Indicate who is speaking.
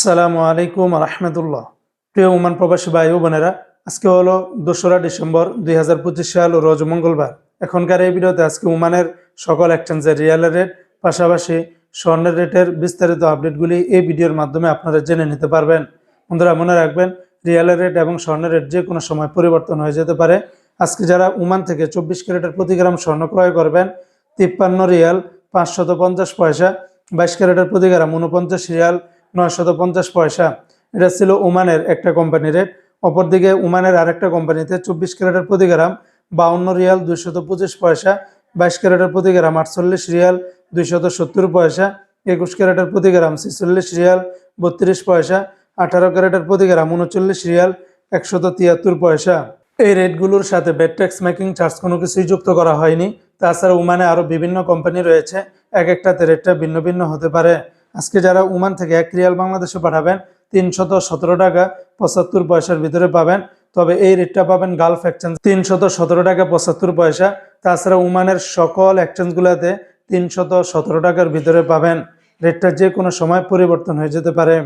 Speaker 1: আসসালামু আলাইকুম রহমতুল্লাহ। প্রিয় উমান প্রবাসী ভাই ও বোনেরা, আজকে হলো দোসরা ডিসেম্বর দুই হাজার পঁচিশ সাল রোজ মঙ্গলবার। এখনকার এই ভিডিওতে আজকে উমানের সকল এক্সচেঞ্জের রিয়ালের রেট পাশাপাশি স্বর্ণের রেটের বিস্তারিত আপডেটগুলি এই ভিডিওর মাধ্যমে আপনারা জেনে নিতে পারবেন। বন্ধুরা, মনে রাখবেন রিয়ালের রেট এবং স্বর্ণের রেট যে কোনো সময় পরিবর্তন হয়ে যেতে পারে। আজকে যারা উমান থেকে চব্বিশ ক্যারেটের প্রতি গ্রাম স্বর্ণ ক্রয় করবেন, তিপ্পান্ন রিয়াল পাঁচশত পঞ্চাশ পয়সা, বাইশ ক্যারেটের প্রতি গ্রাম উনপঞ্চাশ রিয়াল নয়শত পঞ্চাশ পয়সা। এটা ছিল ওমানের একটা কোম্পানি রেট অপরদিকে ওমানের আরেকটা কোম্পানিতে চব্বিশ ক্যারেটের প্রতি গ্রাম, বাউন্ন রিয়াল দুইশত পঁচিশ পয়সা। বাইশ ক্যারেটের প্রতি গ্রাম, আটচল্লিশ রিয়াল দুইশত সত্তর পয়সা। একুশ ক্যারেটের প্রতি গ্রাম, ছেচল্লিশ রিয়াল, বত্রিশ পয়সা। আঠারো ক্যারেটের প্রতি গ্রাম, উনচল্লিশ রিয়াল, একশত তিয়াত্তর পয়সা। এই রেটগুলোর সাথে বেড ট্যাক্স মেকিং চার্জ কোনো কিছুই যুক্ত করা হয়নি। তাছাড়া উমানে আরও বিভিন্ন কোম্পানি রয়েছে। এক একটাতে রেটটা ভিন্ন ভিন্ন হতে পারে। আজকে যারা উমান থেকে এক রিয়াল বাংলাদেশে পাঠাবেন, তিনশত সতেরো টাকা পঁচাত্তর পয়সার ভিতরে পাবেন। তবে এই রেটটা পাবেন গালফ এক্সচেঞ্জ তিনশত সতেরো টাকা পঁচাত্তর পয়সা। তাছাড়া উমানের সকল এক্সচেঞ্জগুলোতে তিনশত সতেরো টাকার ভিতরে পাবেন। রেটটা যে কোনো সময় পরিবর্তন হয়ে যেতে পারে।